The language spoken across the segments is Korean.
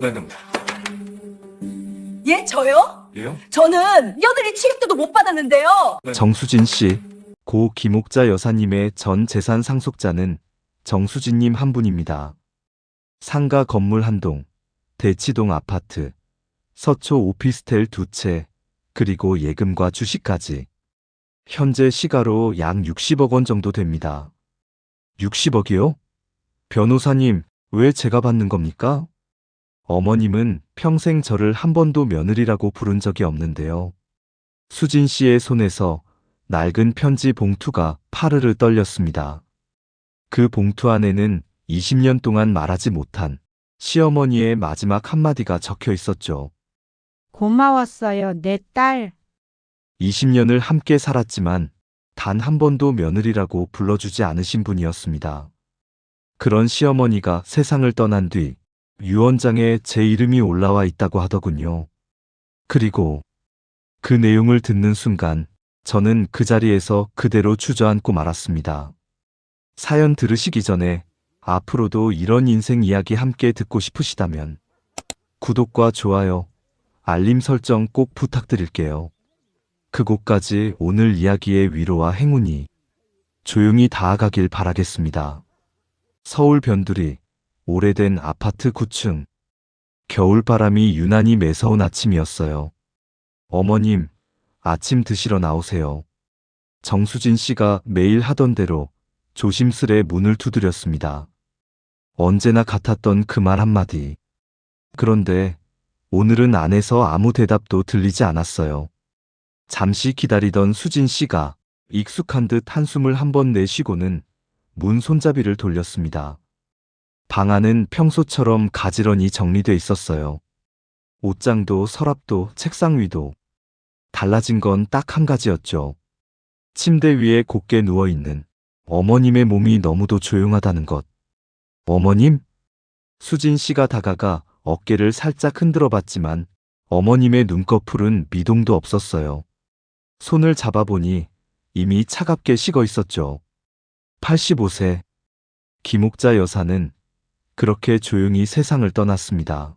네네. 예, 저요? 예요? 저는 며느리 취직도도 못 받았는데요. 정수진 씨, 고 김옥자 여사님의 전 재산 상속자는 정수진님 한 분입니다. 상가 건물 한 동, 대치동 아파트, 서초 오피스텔 두 채, 그리고 예금과 주식까지. 현재 시가로 약 60억 원 정도 됩니다. 60억이요? 변호사님, 왜 제가 받는 겁니까? 어머님은 평생 저를 한 번도 며느리라고 부른 적이 없는데요. 수진 씨의 손에서 낡은 편지 봉투가 파르르 떨렸습니다. 그 봉투 안에는 20년 동안 말하지 못한 시어머니의 마지막 한마디가 적혀 있었죠. 고마웠어요, 내 딸. 20년을 함께 살았지만 단 한 번도 며느리라고 불러주지 않으신 분이었습니다. 그런 시어머니가 세상을 떠난 뒤 유언장에 제 이름이 올라와 있다고 하더군요. 그리고 그 내용을 듣는 순간 저는 그 자리에서 그대로 주저앉고 말았습니다. 사연 들으시기 전에 앞으로도 이런 인생 이야기 함께 듣고 싶으시다면 구독과 좋아요, 알림 설정 꼭 부탁드릴게요. 그곳까지 오늘 이야기의 위로와 행운이 조용히 닿아가길 바라겠습니다. 서울 변두리 오래된 아파트 9층 겨울바람이 유난히 매서운 아침이었어요. 어머님, 아침 드시러 나오세요. 정수진 씨가 매일 하던 대로 조심스레 문을 두드렸습니다. 언제나 같았던 그 말 한마디. 그런데 오늘은 안에서 아무 대답도 들리지 않았어요. 잠시 기다리던 수진 씨가 익숙한 듯 한숨을 한 번 내쉬고는 문 손잡이를 돌렸습니다. 방 안은 평소처럼 가지런히 정리돼 있었어요. 옷장도 서랍도 책상 위도 달라진 건 딱 한 가지였죠. 침대 위에 곧게 누워있는 어머님의 몸이 너무도 조용하다는 것. 어머님? 수진 씨가 다가가 어깨를 살짝 흔들어 봤지만 어머님의 눈꺼풀은 미동도 없었어요. 손을 잡아보니 이미 차갑게 식어 있었죠. 85세. 김옥자 여사는 그렇게 조용히 세상을 떠났습니다.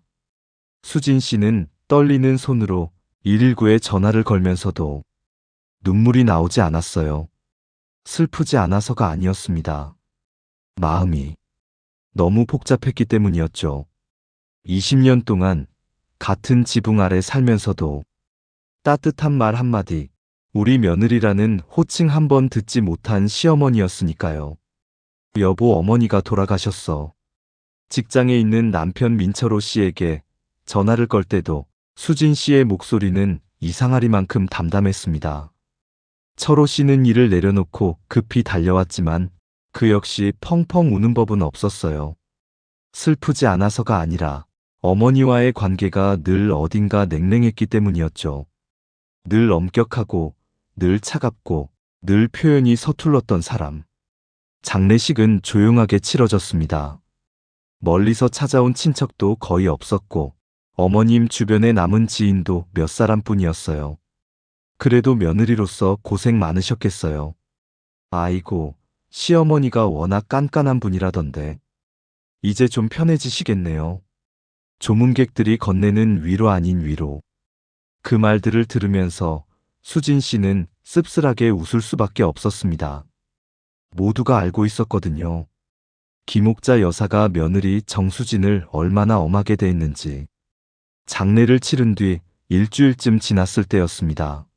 수진 씨는 떨리는 손으로 119에 전화를 걸면서도 눈물이 나오지 않았어요. 슬프지 않아서가 아니었습니다. 마음이 너무 복잡했기 때문이었죠. 20년 동안 같은 지붕 아래 살면서도 따뜻한 말 한마디, 우리 며느리라는 호칭 한 번 듣지 못한 시어머니였으니까요. 여보 어머니가 돌아가셨어. 직장에 있는 남편 민철호 씨에게 전화를 걸 때도 수진 씨의 목소리는 이상하리만큼 담담했습니다. 철호 씨는 일을 내려놓고 급히 달려왔지만 그 역시 펑펑 우는 법은 없었어요. 슬프지 않아서가 아니라 어머니와의 관계가 늘 어딘가 냉랭했기 때문이었죠. 늘 엄격하고 늘 차갑고 늘 표현이 서툴렀던 사람. 장례식은 조용하게 치러졌습니다. 멀리서 찾아온 친척도 거의 없었고 어머님 주변에 남은 지인도 몇 사람뿐이었어요. 그래도 며느리로서 고생 많으셨겠어요. 아이고, 시어머니가 워낙 깐깐한 분이라던데. 이제 좀 편해지시겠네요. 조문객들이 건네는 위로 아닌 위로. 그 말들을 들으면서 수진 씨는 씁쓸하게 웃을 수밖에 없었습니다. 모두가 알고 있었거든요. 김옥자 여사가 며느리 정수진을 얼마나 엄하게 대했는지. 장례를 치른 뒤 일주일쯤 지났을 때였습니다.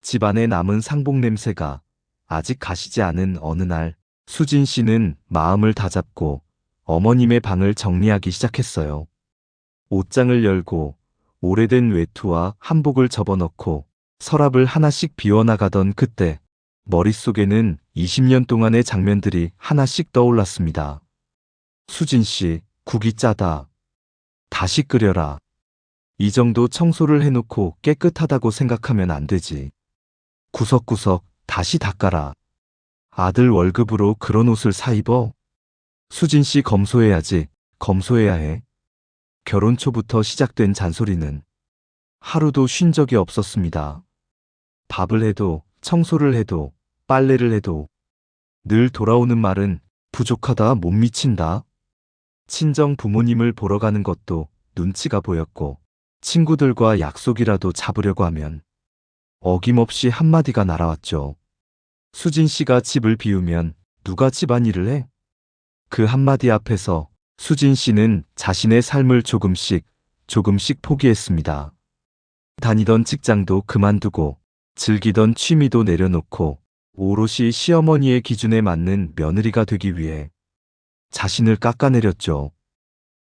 집안에 남은 상복 냄새가 아직 가시지 않은 어느 날 수진 씨는 마음을 다잡고 어머님의 방을 정리하기 시작했어요. 옷장을 열고 오래된 외투와 한복을 접어넣고 서랍을 하나씩 비워나가던 그때 머릿속에는 20년 동안의 장면들이 하나씩 떠올랐습니다. 수진 씨, 국이 짜다. 다시 끓여라. 이 정도 청소를 해놓고 깨끗하다고 생각하면 안 되지. 구석구석 다시 닦아라. 아들 월급으로 그런 옷을 사 입어? 수진 씨 검소해야지, 검소해야 해. 결혼 초부터 시작된 잔소리는 하루도 쉰 적이 없었습니다. 밥을 해도, 청소를 해도, 빨래를 해도 늘 돌아오는 말은 부족하다 못 미친다. 친정 부모님을 보러 가는 것도 눈치가 보였고 친구들과 약속이라도 잡으려고 하면 어김없이 한마디가 날아왔죠. 수진 씨가 집을 비우면 누가 집안일을 해? 그 한마디 앞에서 수진 씨는 자신의 삶을 조금씩 조금씩 포기했습니다. 다니던 직장도 그만두고 즐기던 취미도 내려놓고 오롯이 시어머니의 기준에 맞는 며느리가 되기 위해 자신을 깎아내렸죠.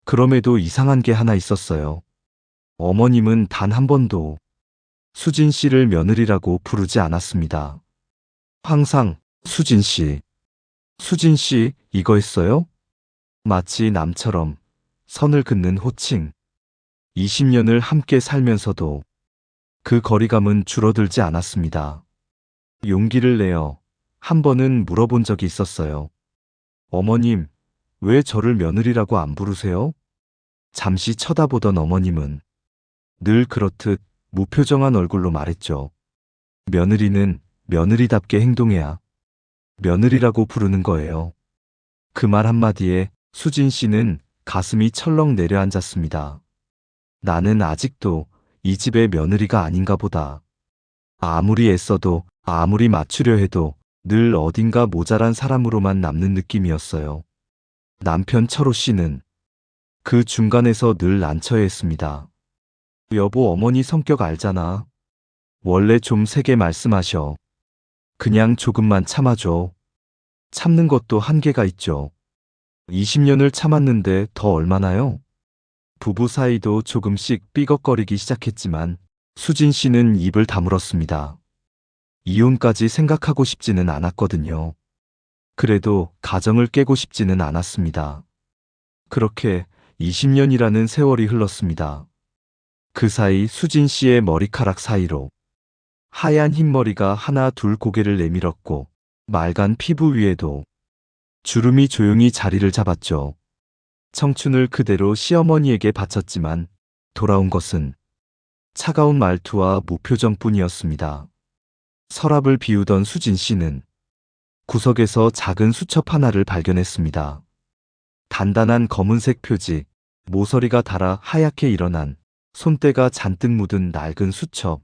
그럼에도 이상한 게 하나 있었어요. 어머님은 단 한 번도 수진 씨를 며느리라고 부르지 않았습니다. 항상 수진 씨, 수진 씨 이거 했어요? 마치 남처럼 선을 긋는 호칭. 20년을 함께 살면서도 그 거리감은 줄어들지 않았습니다. 용기를 내어 한 번은 물어본 적이 있었어요. 어머님, 왜 저를 며느리라고 안 부르세요? 잠시 쳐다보던 어머님은 늘 그렇듯 무표정한 얼굴로 말했죠. 며느리는 며느리답게 행동해야 며느리라고 부르는 거예요. 그 말 한마디에 수진 씨는 가슴이 철렁 내려앉았습니다. 나는 아직도 이 집의 며느리가 아닌가 보다. 아무리 애써도 아무리 맞추려 해도 늘 어딘가 모자란 사람으로만 남는 느낌이었어요. 남편 철호 씨는 그 중간에서 늘 난처해했습니다. 여보 어머니 성격 알잖아. 원래 좀 세게 말씀하셔. 그냥 조금만 참아줘. 참는 것도 한계가 있죠. 20년을 참았는데 더 얼마나요? 부부 사이도 조금씩 삐걱거리기 시작했지만 수진 씨는 입을 다물었습니다. 이혼까지 생각하고 싶지는 않았거든요. 그래도 가정을 깨고 싶지는 않았습니다. 그렇게 20년이라는 세월이 흘렀습니다. 그 사이 수진 씨의 머리카락 사이로 하얀 흰머리가 하나 둘 고개를 내밀었고 맑은 피부 위에도 주름이 조용히 자리를 잡았죠. 청춘을 그대로 시어머니에게 바쳤지만 돌아온 것은 차가운 말투와 무표정뿐이었습니다. 서랍을 비우던 수진 씨는 구석에서 작은 수첩 하나를 발견했습니다. 단단한 검은색 표지, 모서리가 달아 하얗게 일어난 손때가 잔뜩 묻은 낡은 수첩.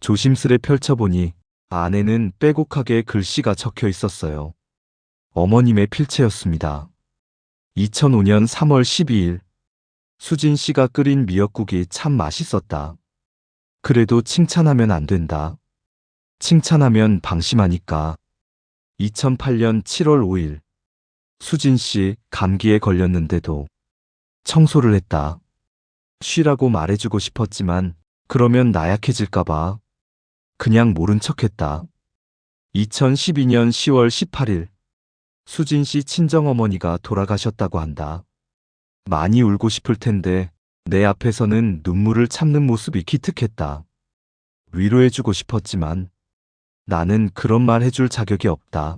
조심스레 펼쳐보니 안에는 빼곡하게 글씨가 적혀 있었어요. 어머님의 필체였습니다. 2005년 3월 12일 수진 씨가 끓인 미역국이 참 맛있었다. 그래도 칭찬하면 안 된다. 칭찬하면 방심하니까. 2008년 7월 5일 수진 씨 감기에 걸렸는데도 청소를 했다. 쉬라고 말해주고 싶었지만 그러면 나약해질까봐 그냥 모른 척했다. 2012년 10월 18일 수진 씨 친정어머니가 돌아가셨다고 한다. 많이 울고 싶을 텐데 내 앞에서는 눈물을 참는 모습이 기특했다. 위로해주고 싶었지만 나는 그런 말 해줄 자격이 없다.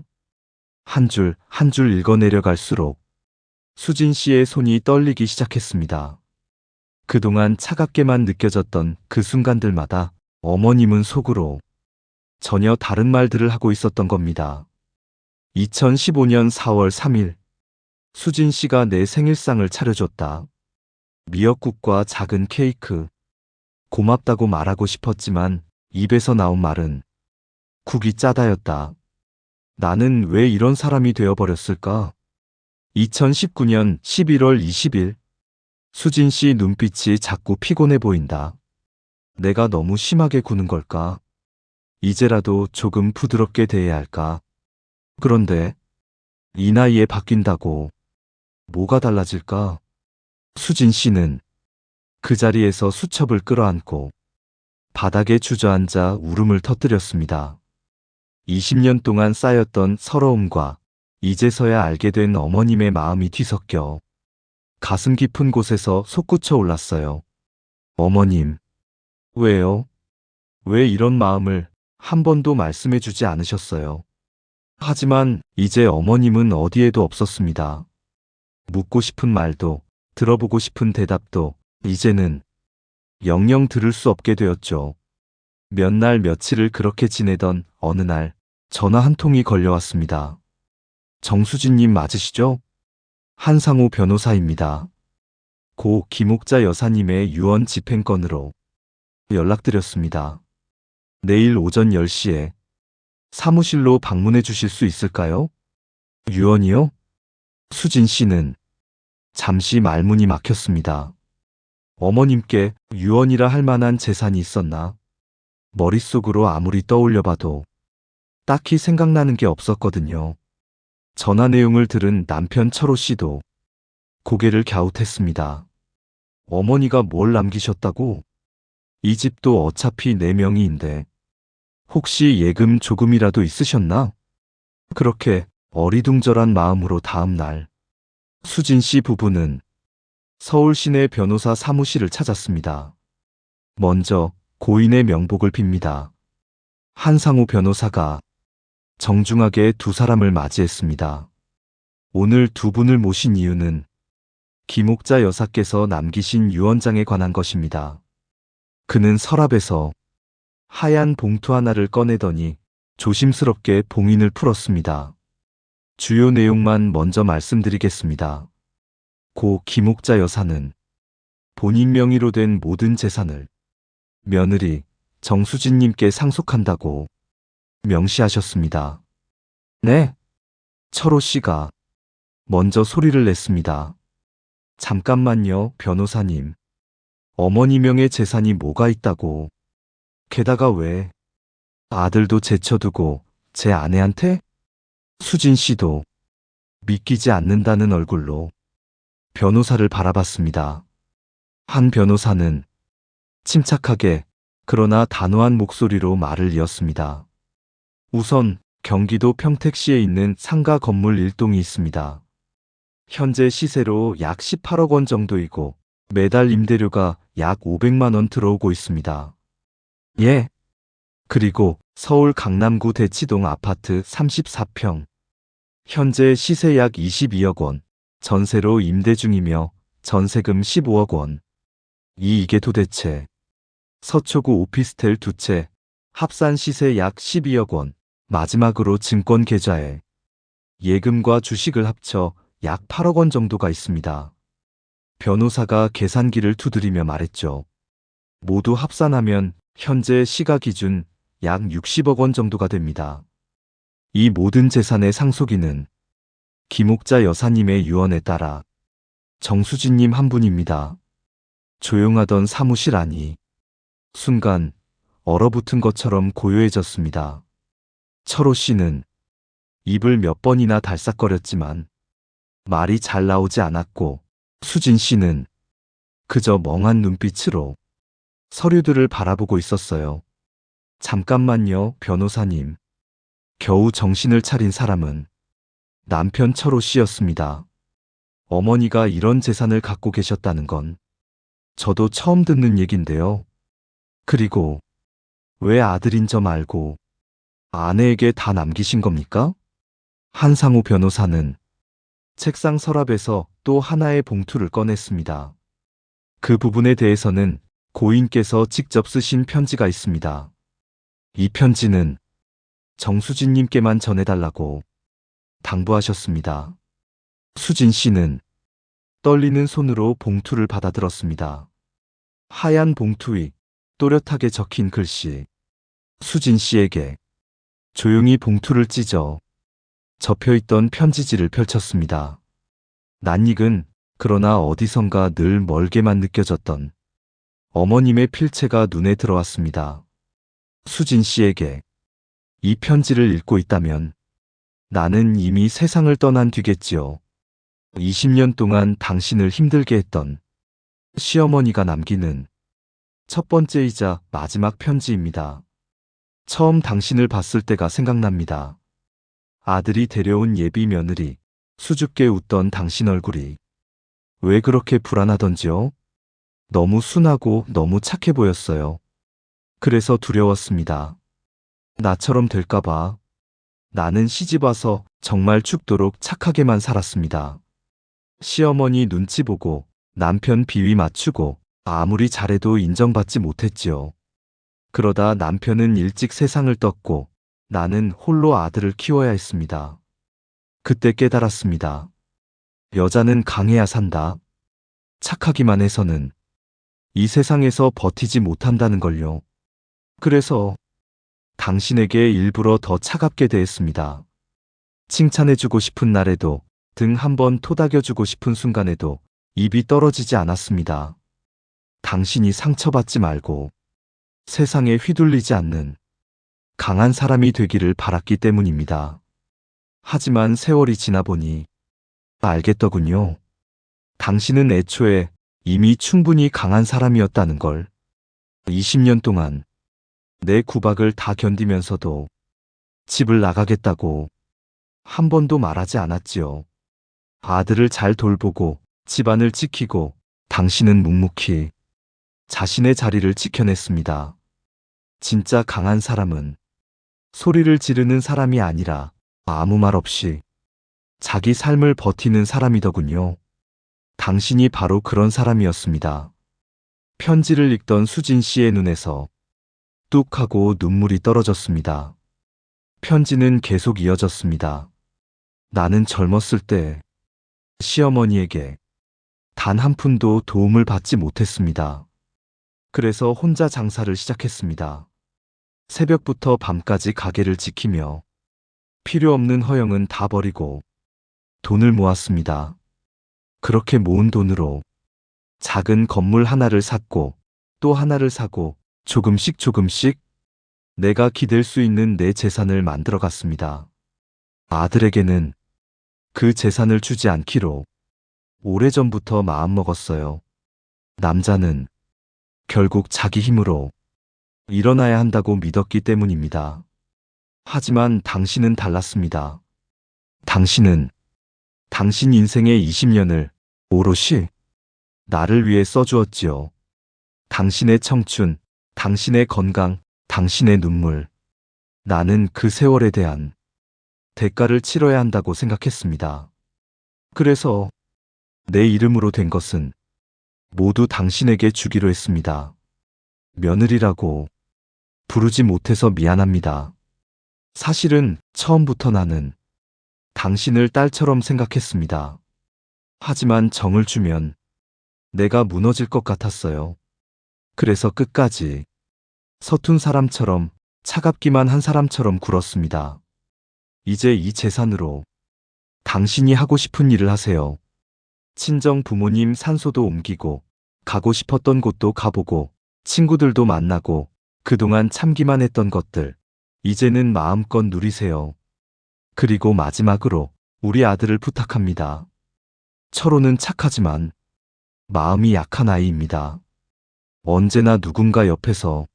한 줄 한 줄 읽어내려갈수록 수진 씨의 손이 떨리기 시작했습니다. 그동안 차갑게만 느껴졌던 그 순간들마다 어머님은 속으로 전혀 다른 말들을 하고 있었던 겁니다. 2015년 4월 3일 수진 씨가 내 생일상을 차려줬다. 미역국과 작은 케이크. 고맙다고 말하고 싶었지만 입에서 나온 말은 국이 짜다였다. 나는 왜 이런 사람이 되어버렸을까? 2019년 11월 20일 수진 씨 눈빛이 자꾸 피곤해 보인다. 내가 너무 심하게 구는 걸까? 이제라도 조금 부드럽게 대해야 할까? 그런데 이 나이에 바뀐다고 뭐가 달라질까? 수진 씨는 그 자리에서 수첩을 끌어안고 바닥에 주저앉아 울음을 터뜨렸습니다. 20년 동안 쌓였던 서러움과 이제서야 알게 된 어머님의 마음이 뒤섞여 가슴 깊은 곳에서 솟구쳐 올랐어요. 어머님, 왜요? 왜 이런 마음을 한 번도 말씀해 주지 않으셨어요? 하지만 이제 어머님은 어디에도 없었습니다. 묻고 싶은 말도, 들어보고 싶은 대답도 이제는 영영 들을 수 없게 되었죠. 몇 날 며칠을 그렇게 지내던 어느 날 전화 한 통이 걸려왔습니다. 정수진님 맞으시죠? 한상우 변호사입니다. 고 김옥자 여사님의 유언 집행 건으로 연락드렸습니다. 내일 오전 10시에 사무실로 방문해 주실 수 있을까요? 유언이요? 수진 씨는 잠시 말문이 막혔습니다. 어머님께 유언이라 할 만한 재산이 있었나? 머릿속으로 아무리 떠올려 봐도 딱히 생각나는 게 없었거든요. 전화 내용을 들은 남편 철호 씨도 고개를 갸웃했습니다. 어머니가 뭘 남기셨다고? 이 집도 어차피 네 명이인데 혹시 예금 조금이라도 있으셨나? 그렇게 어리둥절한 마음으로 다음 날 수진 씨 부부는 서울 시내 변호사 사무실을 찾았습니다. 먼저 고인의 명복을 빕니다. 한상우 변호사가 정중하게 두 사람을 맞이했습니다. 오늘 두 분을 모신 이유는 김옥자 여사께서 남기신 유언장에 관한 것입니다. 그는 서랍에서 하얀 봉투 하나를 꺼내더니 조심스럽게 봉인을 풀었습니다. 주요 내용만 먼저 말씀드리겠습니다. 고 김옥자 여사는 본인 명의로 된 모든 재산을 며느리 정수진님께 상속한다고 명시하셨습니다. 네. 철호 씨가 먼저 소리를 냈습니다. 잠깐만요, 변호사님. 어머니 명의 재산이 뭐가 있다고. 게다가 왜 아들도 제쳐두고 제 아내한테? 수진 씨도 믿기지 않는다는 얼굴로 변호사를 바라봤습니다. 한 변호사는 침착하게 그러나 단호한 목소리로 말을 이었습니다. 우선 경기도 평택시에 있는 상가 건물 1동이 있습니다. 현재 시세로 약 18억 원 정도이고 매달 임대료가 약 500만 원 들어오고 있습니다. 예. 그리고 서울 강남구 대치동 아파트 34평. 현재 시세 약 22억 원, 전세로 임대 중이며 전세금 15억 원. 이 이게 도대체 서초구 오피스텔 두 채, 합산 시세 약 12억 원, 마지막으로 증권 계좌에 예금과 주식을 합쳐 약 8억 원 정도가 있습니다. 변호사가 계산기를 두드리며 말했죠. 모두 합산하면 현재 시가 기준 약 60억 원 정도가 됩니다. 이 모든 재산의 상속인은 김옥자 여사님의 유언에 따라 정수진님 한 분입니다. 조용하던 사무실 안이 순간 얼어붙은 것처럼 고요해졌습니다. 철호 씨는 입을 몇 번이나 달싹거렸지만 말이 잘 나오지 않았고 수진 씨는 그저 멍한 눈빛으로 서류들을 바라보고 있었어요. 잠깐만요, 변호사님. 겨우 정신을 차린 사람은 남편 철호 씨였습니다. 어머니가 이런 재산을 갖고 계셨다는 건 저도 처음 듣는 얘긴데요. 그리고 왜 아들인 점 알고 아내에게 다 남기신 겁니까? 한상우 변호사는 책상 서랍에서 또 하나의 봉투를 꺼냈습니다. 그 부분에 대해서는 고인께서 직접 쓰신 편지가 있습니다. 이 편지는 정수진님께만 전해달라고 당부하셨습니다. 수진 씨는 떨리는 손으로 봉투를 받아들었습니다. 하얀 봉투 위 또렷하게 적힌 글씨. 수진 씨에게 조용히 봉투를 찢어 접혀있던 편지지를 펼쳤습니다. 낯익은 그러나 어디선가 늘 멀게만 느껴졌던 어머님의 필체가 눈에 들어왔습니다. 수진 씨에게 이 편지를 읽고 있다면 나는 이미 세상을 떠난 뒤겠지요. 20년 동안 당신을 힘들게 했던 시어머니가 남기는 첫 번째이자 마지막 편지입니다. 처음 당신을 봤을 때가 생각납니다. 아들이 데려온 예비 며느리, 수줍게 웃던 당신 얼굴이 왜 그렇게 불안하던지요? 너무 순하고 너무 착해 보였어요. 그래서 두려웠습니다. 나처럼 될까봐. 나는 시집 와서 정말 죽도록 착하게만 살았습니다. 시어머니 눈치 보고 남편 비위 맞추고 아무리 잘해도 인정받지 못했지요. 그러다 남편은 일찍 세상을 떴고 나는 홀로 아들을 키워야 했습니다. 그때 깨달았습니다. 여자는 강해야 산다. 착하기만 해서는 이 세상에서 버티지 못한다는 걸요. 그래서 당신에게 일부러 더 차갑게 대했습니다. 칭찬해주고 싶은 날에도 등 한번 토닥여주고 싶은 순간에도 입이 떨어지지 않았습니다. 당신이 상처받지 말고 세상에 휘둘리지 않는 강한 사람이 되기를 바랐기 때문입니다. 하지만 세월이 지나 보니 알겠더군요. 당신은 애초에 이미 충분히 강한 사람이었다는 걸. 20년 동안 내 구박을 다 견디면서도 집을 나가겠다고 한 번도 말하지 않았지요. 아들을 잘 돌보고 집안을 지키고 당신은 묵묵히 자신의 자리를 지켜냈습니다. 진짜 강한 사람은 소리를 지르는 사람이 아니라 아무 말 없이 자기 삶을 버티는 사람이더군요. 당신이 바로 그런 사람이었습니다. 편지를 읽던 수진 씨의 눈에서 뚝 하고 눈물이 떨어졌습니다. 편지는 계속 이어졌습니다. 나는 젊었을 때 시어머니에게 단 한 푼도 도움을 받지 못했습니다. 그래서 혼자 장사를 시작했습니다. 새벽부터 밤까지 가게를 지키며 필요 없는 허영은 다 버리고 돈을 모았습니다. 그렇게 모은 돈으로 작은 건물 하나를 샀고 또 하나를 사고 조금씩 조금씩 내가 기댈 수 있는 내 재산을 만들어 갔습니다. 아들에게는 그 재산을 주지 않기로 오래전부터 마음먹었어요. 남자는 결국 자기 힘으로 일어나야 한다고 믿었기 때문입니다. 하지만 당신은 달랐습니다. 당신은 당신 인생의 20년을 오롯이 나를 위해 써주었지요. 당신의 청춘, 당신의 건강, 당신의 눈물. 나는 그 세월에 대한 대가를 치러야 한다고 생각했습니다. 그래서 내 이름으로 된 것은 모두 당신에게 주기로 했습니다. 며느리라고 부르지 못해서 미안합니다. 사실은 처음부터 나는 당신을 딸처럼 생각했습니다. 하지만 정을 주면 내가 무너질 것 같았어요. 그래서 끝까지 서툰 사람처럼 차갑기만 한 사람처럼 굴었습니다. 이제 이 재산으로 당신이 하고 싶은 일을 하세요. 친정 부모님 산소도 옮기고 가고 싶었던 곳도 가보고 친구들도 만나고 그동안 참기만 했던 것들 이제는 마음껏 누리세요. 그리고 마지막으로 우리 아들을 부탁합니다. 철호는 착하지만 마음이 약한 아이입니다. 언제나 누군가 옆에서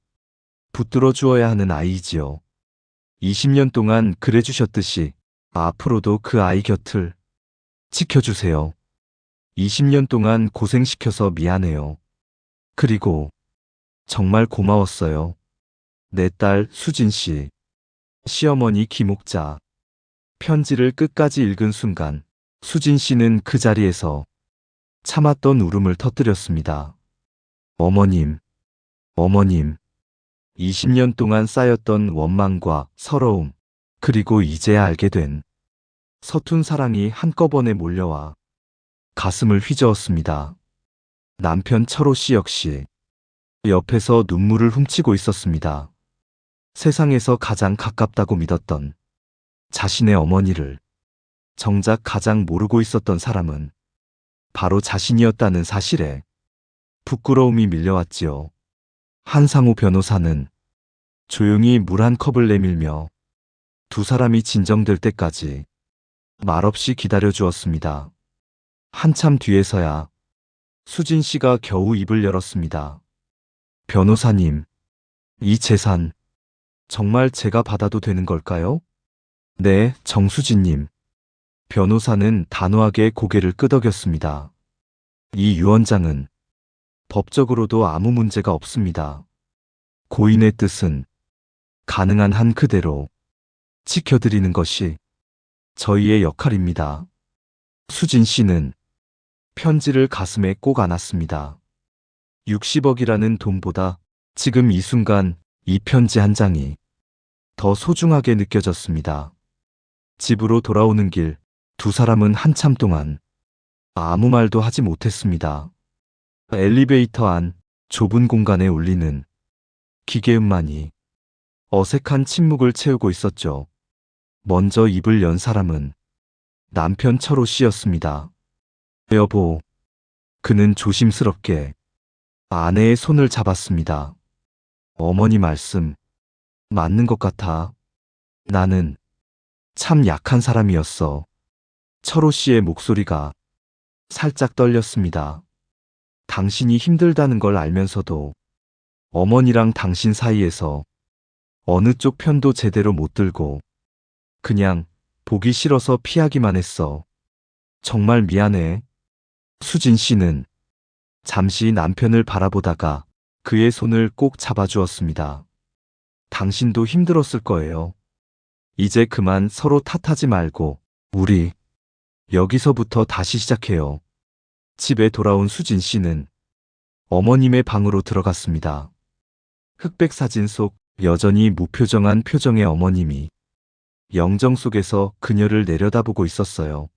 붙들어 주어야 하는 아이지요. 20년 동안 그래 주셨듯이 앞으로도 그 아이 곁을 지켜주세요. 20년 동안 고생시켜서 미안해요. 그리고 정말 고마웠어요. 내 딸 수진 씨, 시어머니 김옥자. 편지를 끝까지 읽은 순간 수진 씨는 그 자리에서 참았던 울음을 터뜨렸습니다. 어머님, 어머님. 20년 동안 쌓였던 원망과 서러움, 그리고 이제야 알게 된 서툰 사랑이 한꺼번에 몰려와 가슴을 휘저었습니다. 남편 철호 씨 역시 옆에서 눈물을 훔치고 있었습니다. 세상에서 가장 가깝다고 믿었던 자신의 어머니를 정작 가장 모르고 있었던 사람은 바로 자신이었다는 사실에 부끄러움이 밀려왔지요. 한상우 변호사는 조용히 물 한 컵을 내밀며 두 사람이 진정될 때까지 말없이 기다려 주었습니다. 한참 뒤에서야 수진 씨가 겨우 입을 열었습니다. 변호사님, 이 재산 정말 제가 받아도 되는 걸까요? 네, 정수진님. 변호사는 단호하게 고개를 끄덕였습니다. 이 유언장은 법적으로도 아무 문제가 없습니다. 고인의 뜻은 가능한 한 그대로 지켜드리는 것이 저희의 역할입니다. 수진 씨는 편지를 가슴에 꼭 안았습니다. 60억이라는 돈보다 지금 이 순간 이 편지 한 장이 더 소중하게 느껴졌습니다. 집으로 돌아오는 길 두 사람은 한참 동안 아무 말도 하지 못했습니다. 엘리베이터 안 좁은 공간에 울리는 기계음만이 어색한 침묵을 채우고 있었죠. 먼저 입을 연 사람은 남편 철호 씨였습니다. 여보, 그는 조심스럽게 아내의 손을 잡았습니다. 어머니 말씀, 맞는 것 같아. 나는 참 약한 사람이었어. 철호 씨의 목소리가 살짝 떨렸습니다. 당신이 힘들다는 걸 알면서도 어머니랑 당신 사이에서 어느 쪽 편도 제대로 못 들고 그냥 보기 싫어서 피하기만 했어. 정말 미안해. 수진 씨는 잠시 남편을 바라보다가 그의 손을 꼭 잡아주었습니다. 당신도 힘들었을 거예요. 이제 그만 서로 탓하지 말고 우리 여기서부터 다시 시작해요. 집에 돌아온 수진 씨는 어머님의 방으로 들어갔습니다. 흑백 사진 속 여전히 무표정한 표정의 어머님이 영정 속에서 그녀를 내려다보고 있었어요.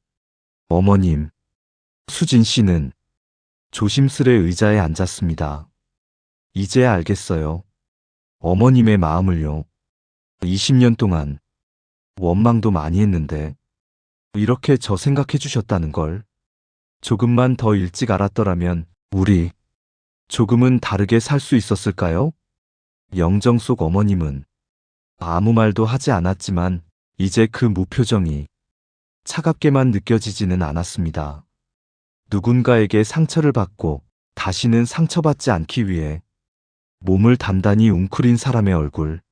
어머님, 수진 씨는 조심스레 의자에 앉았습니다. 이제야 알겠어요. 어머님의 마음을요. 20년 동안 원망도 많이 했는데 이렇게 저 생각해 주셨다는 걸 조금만 더 일찍 알았더라면 우리 조금은 다르게 살 수 있었을까요? 영정 속 어머님은 아무 말도 하지 않았지만 이제 그 무표정이 차갑게만 느껴지지는 않았습니다. 누군가에게 상처를 받고 다시는 상처받지 않기 위해 몸을 단단히 웅크린 사람의 얼굴.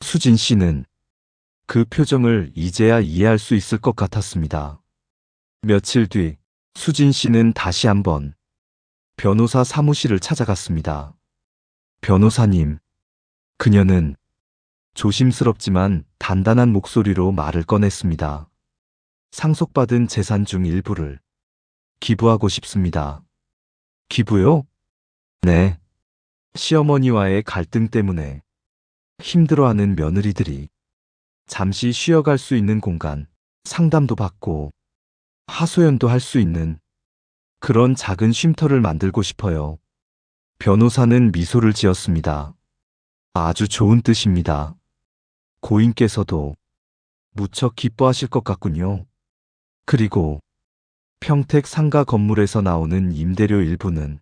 수진 씨는 그 표정을 이제야 이해할 수 있을 것 같았습니다. 며칠 뒤 수진 씨는 다시 한번 변호사 사무실을 찾아갔습니다. 변호사님, 그녀는 조심스럽지만 단단한 목소리로 말을 꺼냈습니다. 상속받은 재산 중 일부를 기부하고 싶습니다. 기부요? 네. 시어머니와의 갈등 때문에 힘들어하는 며느리들이 잠시 쉬어갈 수 있는 공간, 상담도 받고 하소연도 할 수 있는 그런 작은 쉼터를 만들고 싶어요. 변호사는 미소를 지었습니다. 아주 좋은 뜻입니다. 고인께서도 무척 기뻐하실 것 같군요. 그리고 평택 상가 건물에서 나오는 임대료 일부는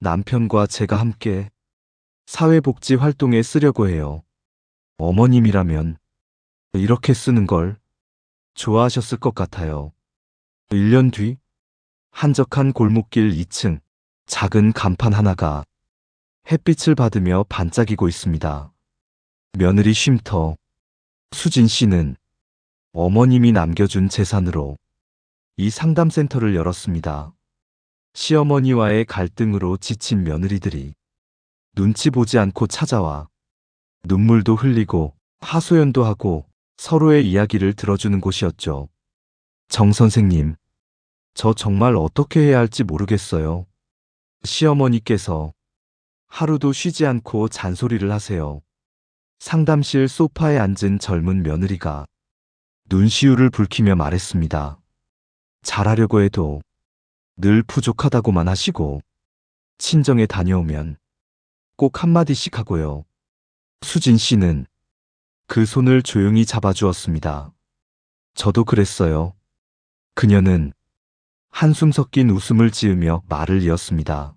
남편과 제가 함께 사회복지 활동에 쓰려고 해요. 어머님이라면 이렇게 쓰는 걸 좋아하셨을 것 같아요. 1년 뒤 한적한 골목길 2층 작은 간판 하나가 햇빛을 받으며 반짝이고 있습니다. 며느리 쉼터 수진 씨는 어머님이 남겨준 재산으로 이 상담센터를 열었습니다. 시어머니와의 갈등으로 지친 며느리들이 눈치 보지 않고 찾아와 눈물도 흘리고 하소연도 하고 서로의 이야기를 들어주는 곳이었죠. 정 선생님, 저 정말 어떻게 해야 할지 모르겠어요. 시어머니께서 하루도 쉬지 않고 잔소리를 하세요. 상담실 소파에 앉은 젊은 며느리가 눈시울을 붉히며 말했습니다. 잘하려고 해도 늘 부족하다고만 하시고 친정에 다녀오면 꼭 한마디씩 하고요. 수진 씨는 그 손을 조용히 잡아주었습니다. 저도 그랬어요. 그녀는 한숨 섞인 웃음을 지으며 말을 이었습니다.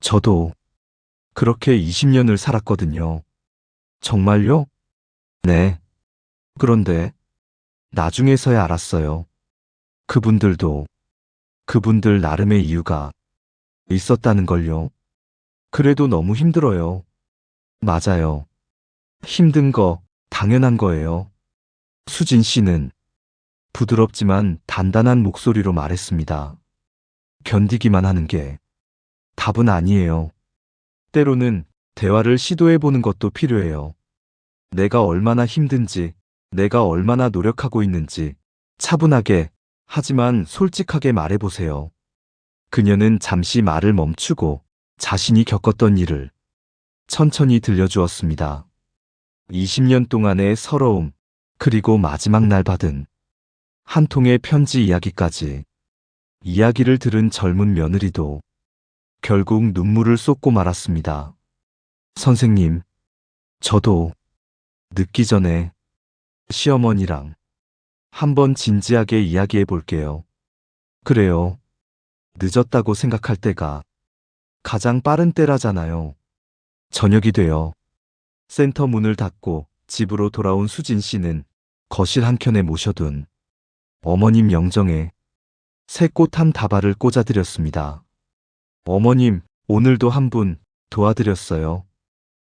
저도 그렇게 20년을 살았거든요. 정말요? 네. 그런데 나중에서야 알았어요. 그분들도 그분들 나름의 이유가 있었다는 걸요. 그래도 너무 힘들어요. 맞아요. 힘든 거 당연한 거예요. 수진 씨는 부드럽지만 단단한 목소리로 말했습니다. 견디기만 하는 게 답은 아니에요. 때로는 대화를 시도해 보는 것도 필요해요. 내가 얼마나 힘든지, 내가 얼마나 노력하고 있는지 차분하게 하지만 솔직하게 말해보세요. 그녀는 잠시 말을 멈추고 자신이 겪었던 일을 천천히 들려주었습니다. 20년 동안의 서러움, 그리고 마지막 날 받은 한 통의 편지 이야기까지. 이야기를 들은 젊은 며느리도 결국 눈물을 쏟고 말았습니다. 선생님, 저도 늦기 전에 시어머니랑 한번 진지하게 이야기해 볼게요. 그래요. 늦었다고 생각할 때가 가장 빠른 때라잖아요. 저녁이 되어 센터 문을 닫고 집으로 돌아온 수진 씨는 거실 한켠에 모셔둔 어머님 영정에 새 꽃 한 다발을 꽂아드렸습니다. 어머님, 오늘도 한 분 도와드렸어요.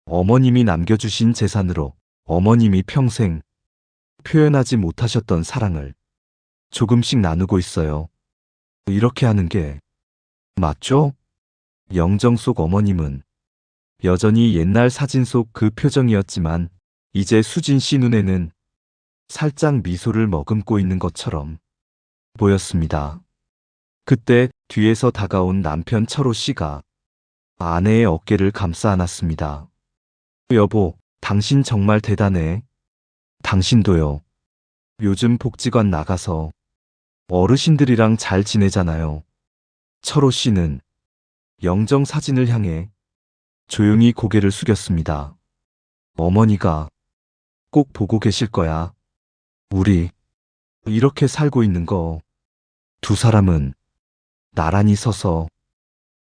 어머님이 남겨주신 재산으로 어머님이 평생 표현하지 못하셨던 사랑을 조금씩 나누고 있어요. 이렇게 하는 게 맞죠? 영정 속 어머님은 여전히 옛날 사진 속 그 표정이었지만 이제 수진 씨 눈에는 살짝 미소를 머금고 있는 것처럼 보였습니다. 그때 뒤에서 다가온 남편 철호 씨가 아내의 어깨를 감싸 안았습니다. 여보, 당신 정말 대단해. 당신도요. 요즘 복지관 나가서 어르신들이랑 잘 지내잖아요. 철호 씨는 영정 사진을 향해 조용히 고개를 숙였습니다. 어머니가 꼭 보고 계실 거야. 우리 이렇게 살고 있는 거. 두 사람은 나란히 서서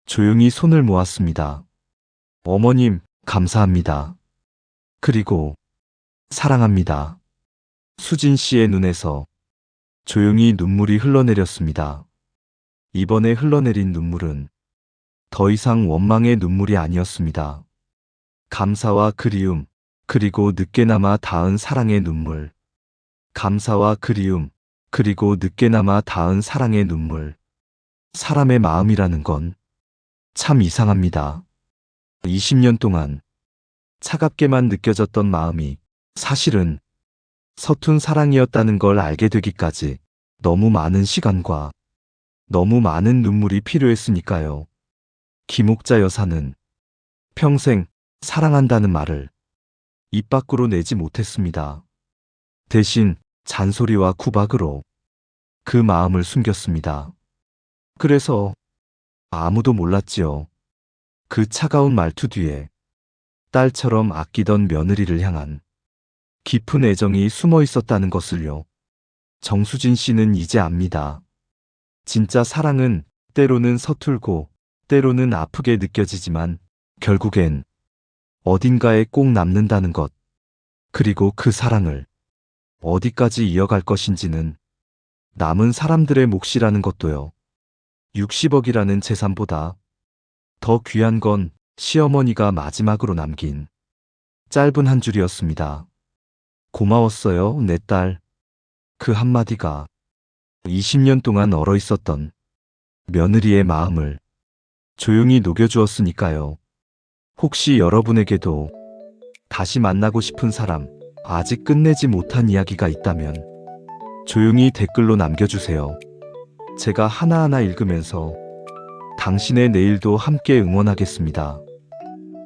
조용히 손을 모았습니다. 어머님, 감사합니다. 그리고 사랑합니다. 수진 씨의 눈에서 조용히 눈물이 흘러내렸습니다. 이번에 흘러내린 눈물은 더 이상 원망의 눈물이 아니었습니다. 감사와 그리움, 그리고 늦게나마 닿은 사랑의 눈물. 감사와 그리움, 그리고 늦게나마 닿은 사랑의 눈물. 사람의 마음이라는 건 참 이상합니다. 20년 동안 차갑게만 느껴졌던 마음이 사실은 서툰 사랑이었다는 걸 알게 되기까지 너무 많은 시간과 너무 많은 눈물이 필요했으니까요. 김옥자 여사는 평생 사랑한다는 말을 입 밖으로 내지 못했습니다. 대신 잔소리와 구박으로 그 마음을 숨겼습니다. 그래서 아무도 몰랐지요. 그 차가운 말투 뒤에 딸처럼 아끼던 며느리를 향한 깊은 애정이 숨어 있었다는 것을요. 정수진 씨는 이제 압니다. 진짜 사랑은 때로는 서툴고 때로는 아프게 느껴지지만 결국엔 어딘가에 꼭 남는다는 것. 그리고 그 사랑을 어디까지 이어갈 것인지는 남은 사람들의 몫이라는 것도요. 60억이라는 재산보다 더 귀한 건 시어머니가 마지막으로 남긴 짧은 한 줄이었습니다. 고마웠어요, 내 딸. 그 한마디가 20년 동안 얼어 있었던 며느리의 마음을 조용히 녹여주었으니까요. 혹시 여러분에게도 다시 만나고 싶은 사람, 아직 끝내지 못한 이야기가 있다면 조용히 댓글로 남겨주세요. 제가 하나하나 읽으면서 당신의 내일도 함께 응원하겠습니다.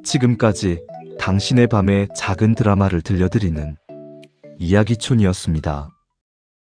지금까지 당신의 밤의 작은 드라마를 들려드리는 이야기촌이었습니다.